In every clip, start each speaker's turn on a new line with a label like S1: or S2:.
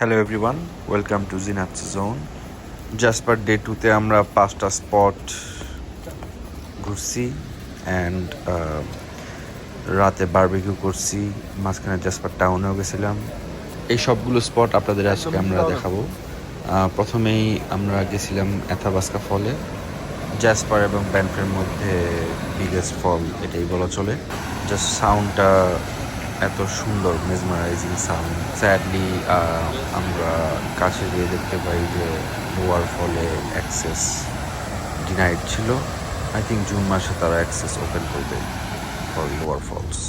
S1: Hello everyone welcome to Zinat zone Jasper day টুতে আমরা পাঁচটা স্পট ঘুরছি অ্যান্ড রাতে বারবিকিউ করছি। মাঝখানে জাসপার টাউনেও গেছিলাম। এই সবগুলো স্পট আপনাদের আজকে আমরা দেখাবো। প্রথমেই আমরা গেছিলাম অ্যাথাবাস্কা ফলে জাসপার এবং ব্যান্ডের মধ্যে বিগেস্ট ফল এটাই বলা চলে। জাস্ট সাউন্ডটা এত সুন্দর মেজমারাইজিং সাউন্ড স্যাডলি আমরা কাছে গিয়ে দেখতে পাই যে লোয়ার ফলে অ্যাক্সেস ডিনাইড ছিল। আই থিঙ্ক জুন মাসে তারা অ্যাক্সেস ওপেন করবে for lower falls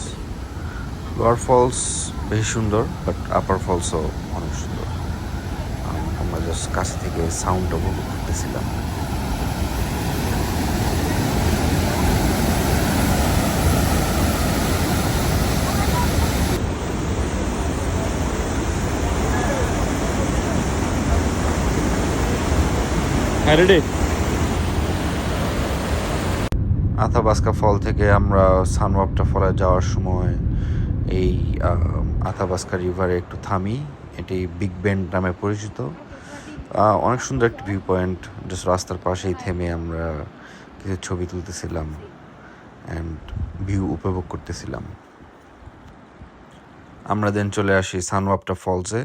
S1: lower falls বেশ সুন্দর বাট আপার ফলসও অনেক সুন্দর। আমরা জাস্ট কাছ থেকে সাউন্ডটা উপভোগ করতেছিলাম।
S2: হ্যাঁ রেডি
S1: আথাবাস্কা ফল থেকে আমরা সানওয়াপটা ফলে যাওয়ার সময় এই আথাবাস্কা রিভারে একটু থামি। এটি বিগ বেন্ড নামে পরিচিত। অনেক সুন্দর একটি ভিউ পয়েন্ট জাস্ট রাস্তার পাশেই থেমে আমরা কিছু ছবি তুলতেছিলাম অ্যান্ড ভিউ উপভোগ করতেছিলাম। আমরা দেন চলে আসি সানওয়াপটা ফলসে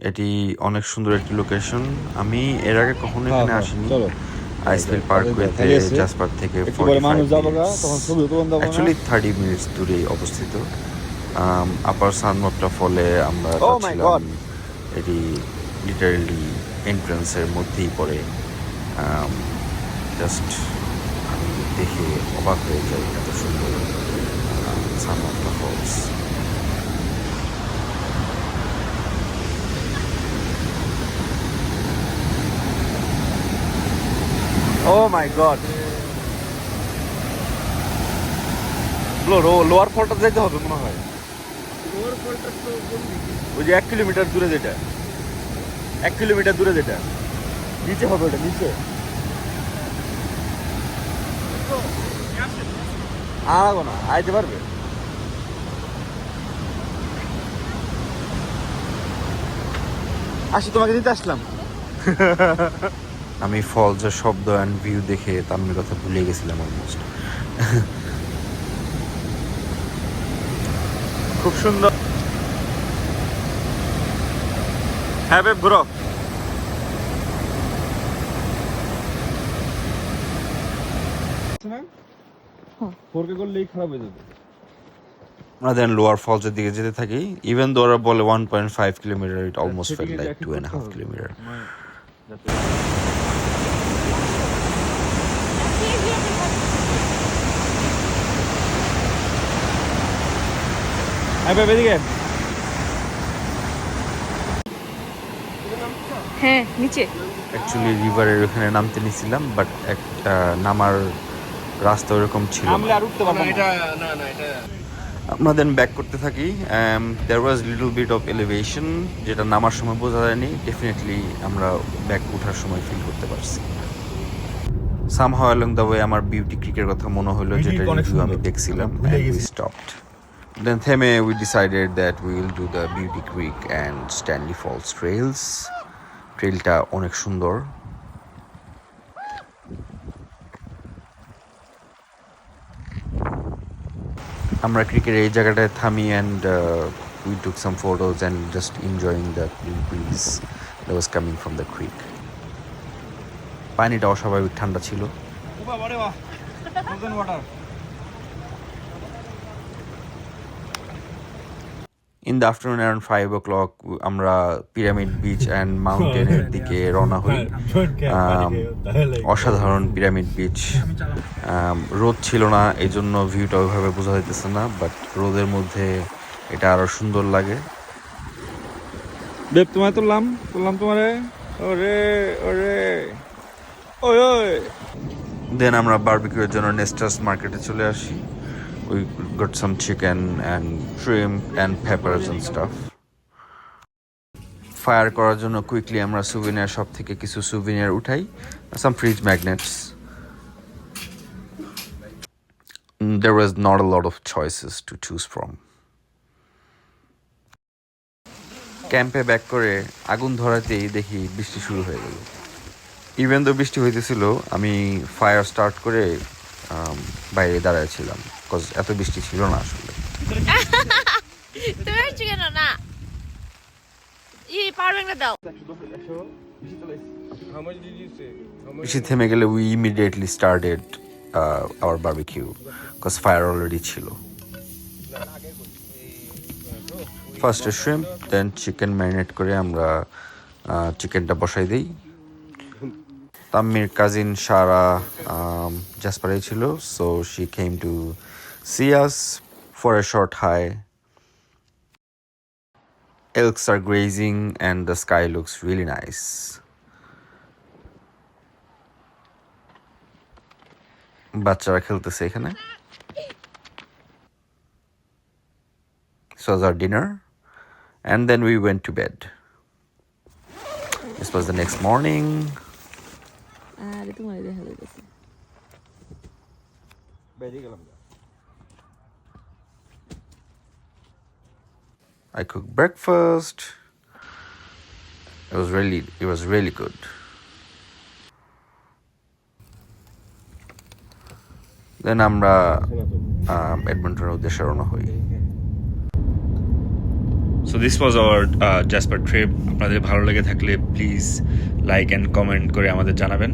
S1: এটি অনেক সুন্দর একটি লোকেশন আমি এর আগে কখনো
S2: হ্যাঁ,
S1: এখানে
S2: হ্যাঁ,
S1: আসিনি
S2: চলো।
S1: আইসফিল পার্কওয়েতে জাসপার থেকে। অ্যাকচুয়ালি থার্টি মিনিটস দূরেই অবস্থিত আপার সানমপটা ফলে আমরা
S2: Oh
S1: যাচ্ছিলাম! এটি লিটারেলি এন্ট্রান্সের মধ্যেই পড়ে জাস্ট আমি দেখে অবাক হয়ে যাই এত সুন্দর সানমপটা falls
S2: oh my god lower ফলটা যেতে হবে মনে হয়। ওই যে এক কিলোমিটার দূরে যেটা। এক কিলোমিটার দূরে যেটা। নিচে হবে ওটা নিচে। আগাবো না আইতে পারবে। আসি তোমাকে দিতে আসলাম।
S1: আমি ফলসের শব্দ অ্যান্ড ভিউ দেখে তামিমের কথা ভুলে গেছিলাম অলমোস্ট
S2: খুব সুন্দর। হ্যাঁ বেব ঘুরো। ফোরকে করলেই খারাপ হয়ে যাবে।
S1: আমরা দেন লোয়ার ফলসের দিকে যেতে থাকি ইভেন দো ওরা বলে one point five kilometre it almost fell like two and half kilometre
S2: হ্যাঁ এদিকে।
S3: হ্যাঁ নিচে।
S1: অ্যাকচুয়ালি রিভারের ওখানে নামতে নিছিলাম বাট একটা নামার রাস্তা ওরকম ছিল আমরা দেন ব্যাক করতে থাকি। There was little bit of elevation যেটা নামার সময় বোঝা যায়নি। ডেফিনেটলি আমরা ব্যাক ওঠার সময় ফিল করতে পারছি। সামহাও অ্যালং দ্য ওয়ে আমার বিউটি ক্রিকের কথা মনে হলো যেটা রিভিউ আমি দেখছিলাম
S2: ভুলে
S1: then থেমে we decided that we will do the beauty creek and stanley falls trails. ট্রেলটা অনেক সুন্দর। আমরা ক্রিকেট এই জায়গাটায় থামি and we took some photos and just enjoying the breeze that was coming from the creek পানিটা অস্বাভাবিক ঠান্ডা ছিল। In the afternoon around five o'clock আমরা পিরামিড বিচ অ্যান্ড মাউন্টেনের দিকে রওনা হই। Um, অসাধারণ পিরামিড বিচ রোদ ছিল না এই জন্য ভিউটা ওইভাবে বোঝা যাইতেছে না বাট রোদের মধ্যে এটা আরও সুন্দর লাগে।
S2: বেব তোমায় তুললাম তুললাম তোমারে। ওরে ওরে। ওই ওই।
S1: দেন আমরা বারবিকিউর জন্য নেস্টাস মার্কেটে চলে আসি। We got some chicken and shrimp and peppers and stuff fire করার জন্য কুইকলি আমরা সুভিনিয়ার শপ থেকে কিছু সুভিনিয়ার উঠাই some fridge magnets there was not a lot of choices to choose ক্যাম্পে ব্যাক করে আগুন ধরাতেই দেখি বৃষ্টি শুরু হয়ে গেল। ইভেন তো বৃষ্টি হইতেছিল আমি ফায়ার স্টার্ট করে আম, বাইরে দাঁড়াইছিলাম বিকজ এত বৃষ্টি ছিল না আসলে।
S3: তুমি হচ্ছে কেন? না?
S1: বৃষ্টি থেমে গেলে we immediately started our barbecue because fire already ছিল। First shrimp then chicken marinate করে আমরা চিকেনটা বসাই দিই। তাম্মির কাজিন সারা জাসপারেই ছিল so she came to See us for a short hi Elks are grazing and the sky looks really nice. বাচ্চারা খেলতেছে এখানে This was our dinner and then we went to bed. This was the next morning.
S3: আরে তোমার দেখা যাইতেছে
S2: বেরিয়ে গেলাম
S1: I cooked breakfast. It was really, it was really good. Then আমরা এডমন্টনের উদ্দেশ্যে রওনা হই
S4: so this was our Jasper trip আপনাদের ভালো লেগে থাকলে প্লিজ লাইক অ্যান্ড কমেন্ট করে আমাদের জানাবেন